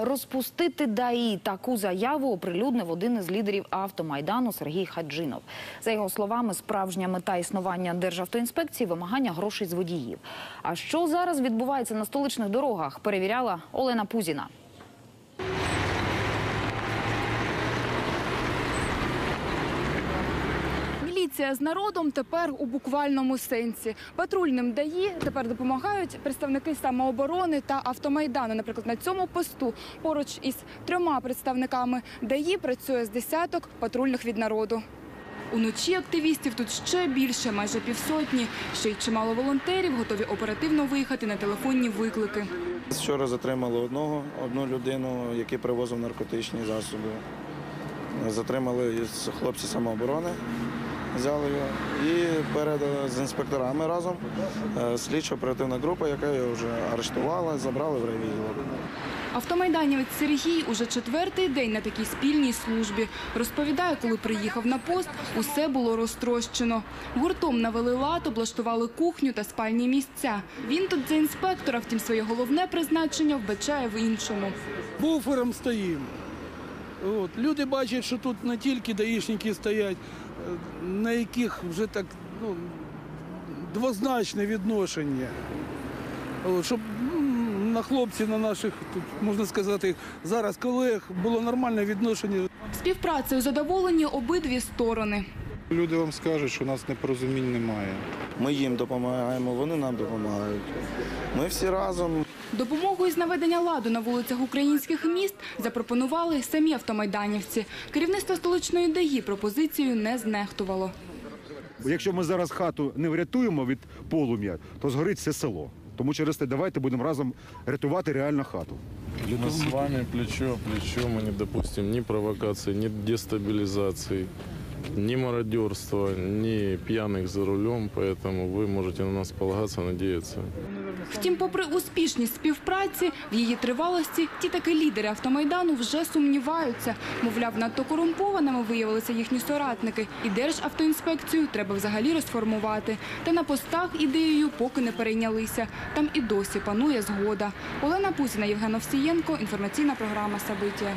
Розпустити ДАІ таку заяву оприлюднив один із лідерів автомайдану Сергій Хаджинов. За його словами, справжня мета існування Державтоінспекції вимагання грошей з водіїв. А що зараз відбувається на столичних дорогах? Перевіряла Олена Пузіна. Міліція з народом тепер у буквальному сенсі. Патрульним ДАІ тепер допомагають представники самооборони та автомайдану. Наприклад, на цьому посту поруч із трьома представниками ДАІ працює з десяток патрульних від народу. Уночі активістів тут ще більше, майже півсотні. Ще й чимало волонтерів готові оперативно виїхати на телефонні виклики. Вчора затримали одного, одну людину, який привозив наркотичні засоби. Затримали хлопці самооборони, взяли його. І перед з інспекторами разом е, слідчо-оперативна група, яка його вже арештувала, забрали в райвідділок. Автомайданівець Сергій уже четвертий день на такій спільній службі. Розповідає, коли приїхав на пост, усе було розтрощено. Гуртом навели лад, облаштували кухню та спальні місця. Він тут за інспектора, втім своє головне призначення вбачає в іншому. буфером стоїмо. От. Люди бачать, що тут не тільки даїшники стоять, на яких вже так ну, двозначне відношення. Щоб на хлопців, на наших, тут, можна сказати, зараз колег було нормальне відношення. Співпрацею задоволені обидві сторони. Люди вам скажуть, що у нас непорозумінь немає. Ми їм допомагаємо, вони нам допомагають. Ми всі разом. Допомогу із наведення ладу на вулицях українських міст запропонували самі автомайданівці. Керівництво столичної ДАІ пропозицією не знехтувало. Бо Якщо ми зараз хату не врятуємо від полум'я, то згорить все село. Тому через те давайте будемо разом рятувати реально хату. Мы с вами плечо плечо, мы не допустим ни провокации, ни дестабилизации, ни мародерства, ни пьяных за рулем, поэтому вы можете на нас полагаться, надеяться. Втім, попри успішність співпраці, в її тривалості ті таки лідери автомайдану вже сумніваються. Мовляв, надто корумпованими виявилися їхні соратники, і Державтоінспекцію треба взагалі розформувати. Та на постах ідеєю поки не перейнялися. Там і досі панує згода. Олена Пузіна, Євген Овсієнко, інформаційна програма Сабиття.